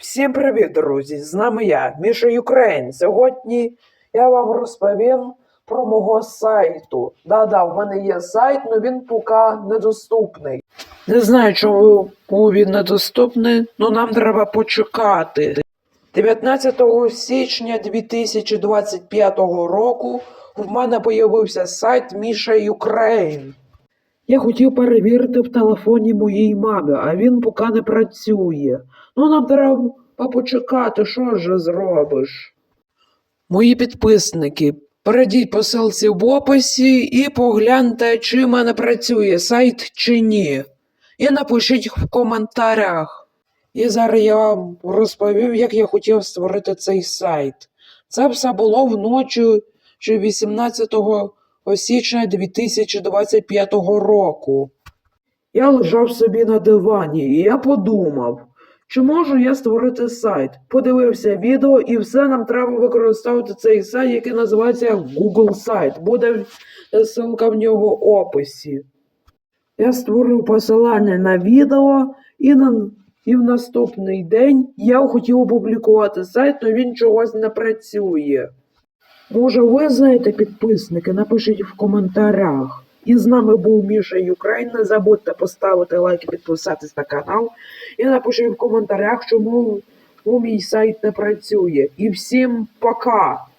Всім привіт, друзі! З нами я, Міша Юкрейн. Сьогодні я вам розповім про мого сайту. Да-да, в мене є сайт, але він поки недоступний. Не знаю, чому він недоступний, але нам треба почекати. 19 січня 2025 року в мене появився сайт Міша Юкрейн. Я хотів перевірити в телефоні моїй мамі, а він поки не працює. Ну, нам треба почекати, що ж зробиш? Мої підписники, перейдіть по ссылці в описі і погляньте, чи в мене працює сайт чи ні. І напишіть в коментарях. І зараз я вам розповім, як я хотів створити цей сайт. Це все було вночі ще 18 січня 2025 року. Я лежав собі на дивані, і я подумав, чи можу я створити сайт? Подивився відео, і все нам треба використовувати цей сайт, який називається Google сайт. Буде ссылка в нього в описі. Я створив посилання на відео, і, на, і в наступний день я хотів опублікувати сайт, але він чогось не працює. Може, ви знаєте підписники, напишіть в коментарях. І з нами був Міша Юкрейн. Не забудьте поставити лайк і підписатись на канал. І напишіть в коментарях, чому мій сайт не працює. І всім пока!